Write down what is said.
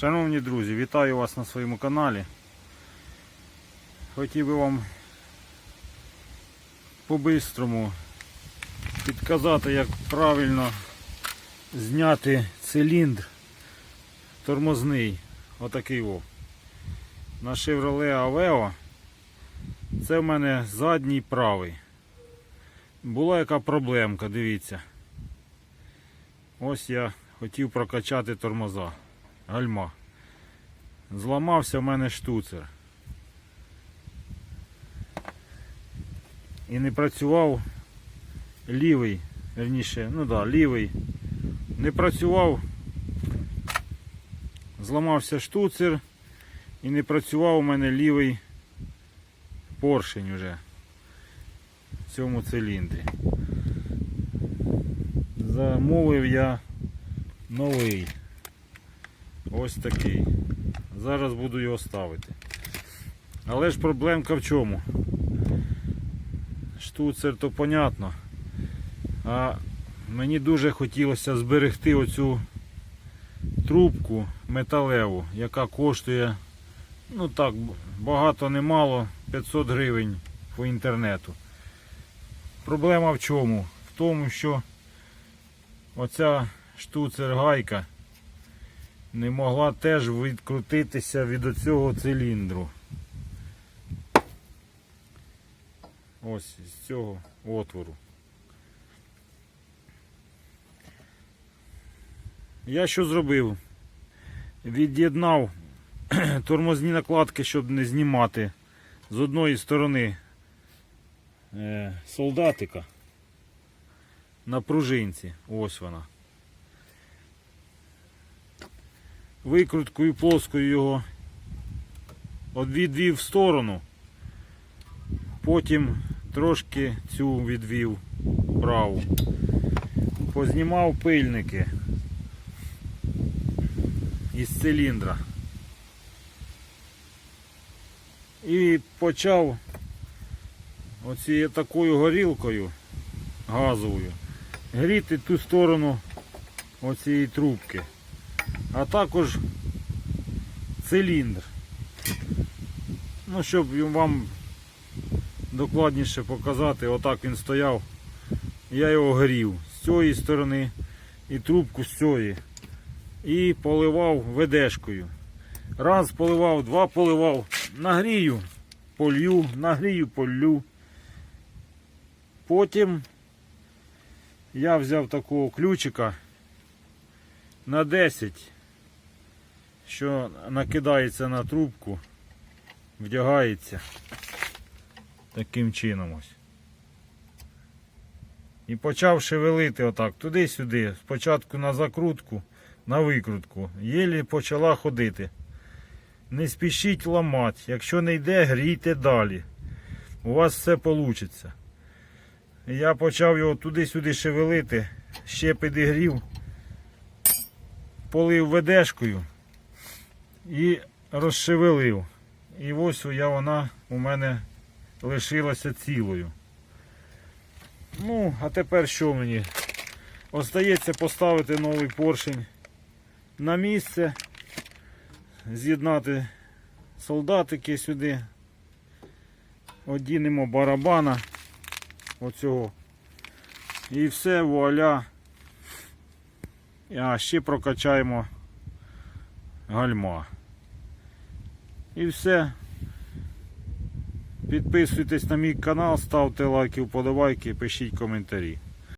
Шановні друзі, вітаю вас на своєму каналі. Хотів би вам по-бистрому підказати, як правильно зняти циліндр тормозний. Отакий о. На Chevrolet Aveo. Це в мене задній правий. Була яка проблемка, дивіться. Ось я хотів прокачати тормоза. Гальма. Зламався в мене штуцер. І не працював лівий, верніше, ну да, лівий. Не працював, зламався штуцер і не працював у мене лівий поршень уже в цьому циліндрі. Замовив я новий. Ось такий. Зараз буду його ставити. Але ж проблемка в чому? Штуцер то понятно. А мені дуже хотілося зберегти оцю трубку металеву, яка коштує, ну так, багато не мало, 500 гривень по інтернету. Проблема в чому? В тому, що оця штуцер гайка не могла теж відкрутитися від оцього циліндру. Ось з цього отвору. Я що зробив? Від'єднав тормозні накладки, щоб не знімати з одної сторони е, солдатика на пружинці. Ось вона. Викруткою плоскою його відвів в сторону. Потім трошки цю відвів праву. Познімав пильники із циліндра. І почав оцією такою горілкою газовою гріти ту сторону оцієї трубки, а також циліндр. Ну, щоб вам докладніше показати, отак він стояв. Я його грів з цієї сторони і трубку з цієї. І поливав ведешкою. Раз поливав, два поливав, нагрію, полью, нагрію, полю. Потім я взяв такого ключика на 10, що накидається на трубку, вдягається таким чином ось. І почав шевелити отак туди-сюди. Спочатку на закрутку, на викрутку. Єлі почала ходити. Не спішіть ламати. Якщо не йде, грійте далі. У вас все вийде. Я почав його туди-сюди шевелити, ще підігрів, полив ведешкою і розшевелив. І ось я вона у мене лишилася цілою. Ну, а тепер що мені? Остається поставити новий поршень на місце, з'єднати солдатики сюди, одінемо барабана оцього. І все, вуаля. А ще прокачаємо гальма. І все. Підписуйтесь на мій канал, ставте лайки, вподобайки, пишіть коментарі.